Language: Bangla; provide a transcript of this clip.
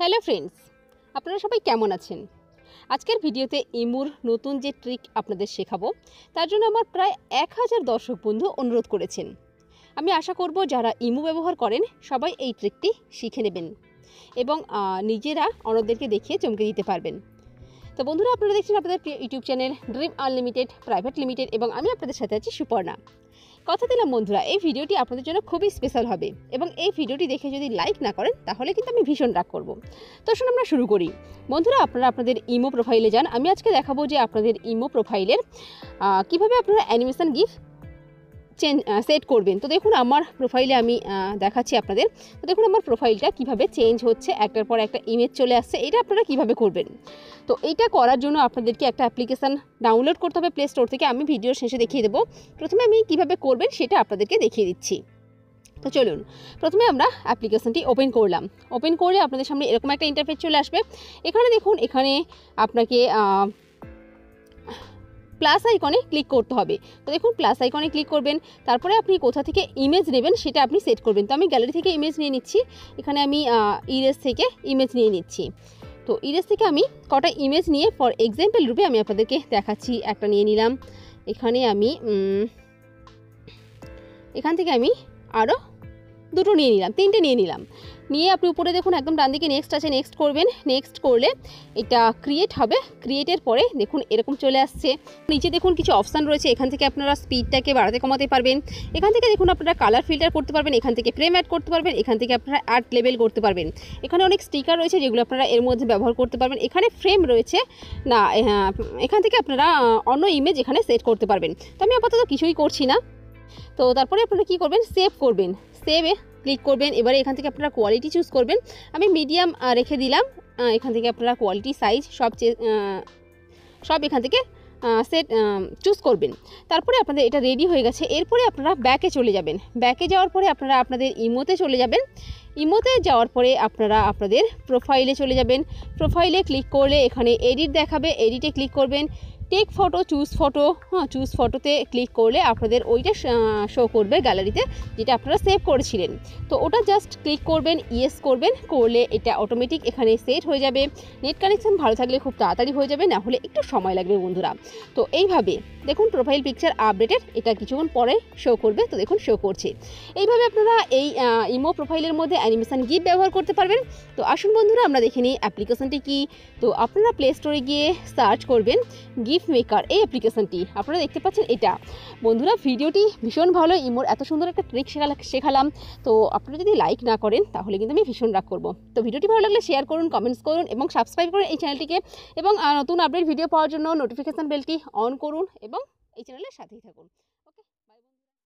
হ্যালো ফ্রেন্ডস, আপনারা সবাই কেমন আছেন? আজকের ভিডিওতে ইমুর নতুন যে ট্রিক আপনাদের শেখাবো, তার জন্য আমার প্রায় এক হাজার দর্শক বন্ধু অনুরোধ করেছেন। আমি আশা করব যারা ইমু ব্যবহার করেন, সবাই এই ট্রিকটি শিখে নেবেন এবং নিজেরা অন্যদেরকে দেখিয়ে চমকে দিতে পারবেন। তো বন্ধুরা, আপনারা দেখছেন আপনাদের প্রিয় YouTube channel dream unlimited private limited এবং আমি আপনাদের সাথে আছি সুপর্ণা। কথা দিলাম, বন্ধুরা। এই ভিডিওটি আপনাদের জন্য খুবই স্পেশাল হবে। এবং এই ভিডিওটি দেখে যদি লাইক না করেন, তাহলে কিন্তু আমি ভীষণ রাগ করব। তো শুনুন আমরা শুরু করি। বন্ধুরা, আপনারা আপনাদের ইমো প্রোফাইলে যান। আমি আজকে দেখাবো যে আপনাদের ইমো প্রোফাইলের কীভাবে আপনারা অ্যানিমেশন গিফট চেঞ্জ সেট করবেন। তো দেখুন, আমার প্রোফাইলে আমি দেখাচ্ছি আপনাদের। তো দেখুন, আমার প্রোফাইলটা কীভাবে চেঞ্জ হচ্ছে, একটার পর একটা ইমেজ চলে আসছে, এটা আপনারা কীভাবে করবেন? তো এইটা করার জন্য আপনাদেরকে একটা অ্যাপ্লিকেশান ডাউনলোড করতে হবে প্লে স্টোর থেকে। আমি ভিডিওর শেষে দেখিয়ে দেবো। প্রথমে আমি কীভাবে করবেন, সেটা আপনাদেরকে দেখিয়ে দিচ্ছি। তো চলুন, প্রথমে আমরা অ্যাপ্লিকেশনটি ওপেন করলাম। ওপেন করে আপনাদের সামনে এরকম একটা ইন্টারফেস চলে আসবে। এখানে দেখুন, এখানে আপনাকে প্লাস আইকনে ক্লিক করতে হবে। তো দেখুন প্লাস আইকনে ক্লিক করবেন, তারপরে আপনি কোথা থেকে ইমেজ নেবেন সেটা আপনি সেট করবেন। তো আমি গ্যালারি থেকে ইমেজ নিয়ে নিচ্ছি, এখানে আমি ইরেজ থেকে ইমেজ নিয়ে নিচ্ছি। তো ইরেজ থেকে আমি কটা ইমেজ নিয়ে ফর এক্সাম্পল রূপে আমি আপনাদেরকে দেখাচ্ছি, একটা নিয়ে নিলাম। এখানে আমি এখান থেকে আমি আরও দুটো নিয়ে নিলাম, তিনটে নিয়ে নিলাম। নিয়ে আপনি উপরে দেখুন একদম ডান দিকে নেক্সট আছে নেক্সট করবেন নেক্সট করলে এটা ক্রিয়েট হবে ক্রিয়েটের পরে দেখুন এরকম চলে আসছে। নিচে দেখুন কিছু অপশান রয়েছে এখান থেকে আপনারা স্পিডটাকে বাড়াতে কমাতে পারবেন। এখান থেকে দেখুন আপনারা কালার ফিল্টার করতে পারবেন এখান থেকে ফ্রেম অ্যাড করতে পারবেন এখান থেকে আপনারা অ্যাড লেভেল করতে পারবেন। এখানে অনেক স্টিকার রয়েছে যেগুলো আপনারা এর মধ্যে ব্যবহার করতে পারবেন। এখানে ফ্রেম রয়েছে না হ্যাঁ, এখান থেকে আপনারা অন্য ইমেজ এখানে সেট করতে পারবেন। তো আমি আপাতত কিছুই করছি না। তো তারপরে আপনারা কী করবেন? সেভ করবেন। সেভে ক্লিক করবেন। এবারে এখান থেকে আপনারা কোয়ালিটি চুজ করবেন। আমি মিডিয়াম রেখে দিলাম। এখান থেকে আপনারা কোয়ালিটি সাইজ সব সব এখান থেকে সেট চুজ করবেন। তারপরে আপনাদের এটা রেডি হয়ে গেছে। এরপরে আপনারা ব্যাকে চলে যাবেন। ব্যাকে যাওয়ার পরে আপনারা আপনাদের ইমোতে চলে যাবেন। ইমোতে যাওয়ার পরে আপনারা আপনাদের প্রোফাইলে চলে যাবেন। প্রোফাইলে ক্লিক করলে এখানে এডিট দেখাবে। এডিটে ক্লিক করবেন। টেক ফটো চুজ ফটো হ্যাঁ চুজ ফটোতে ক্লিক করলে আপনাদের ওইটা শো করবে গ্যালারিতে যেটা আপনারা সেভ করেছিলেন। তো ওটা জাস্ট ক্লিক করবেন ইয়েস করবেন, করলে এটা অটোমেটিক এখানে সেট হয়ে যাবে। নেট কানেকশন ভালো থাকলে খুব তাড়াতাড়ি হয়ে যাবে, না হলে একটু সময় লাগবে বন্ধুরা। তো এইভাবে দেখুন প্রোফাইল পিকচার আপডেটেড এটা কিছুক্ষণ পরে শো করবে, তো দেখুন শো করছে। এইভাবে আপনারা এই ইমো প্রোফাইলের মধ্যে অ্যানিমেশন গিফট ব্যবহার করতে পারবেন। তো আসুন বন্ধুরা, আমরা দেখে নিই অ্যাপ্লিকেশনটি কী। তো আপনারা প্লে স্টোরে গিয়ে সার্চ করবেন গিফট মেকার এই অ্যাপ্লিকেশানটি। আপনারা দেখতে পাচ্ছেন এটা। বন্ধুরা, ভিডিওটি ভীষণ ভালো। ইমোর এত সুন্দর একটা ট্রিক শেখা শেখালাম। তো আপনারা যদি লাইক না করেন, তাহলে কিন্তু আমি ভীষণ রাগ করব। তো ভিডিওটি ভালো লাগলে শেয়ার করুন কমেন্টস করুন এবং সাবস্ক্রাইব করুন এই চ্যানেলটিকে এবং নতুন আপডেট ভিডিও পাওয়ার জন্য নোটিফিকেশান বেলটি অন করুন এবং এই চ্যানেলের সাথেই থাকুন।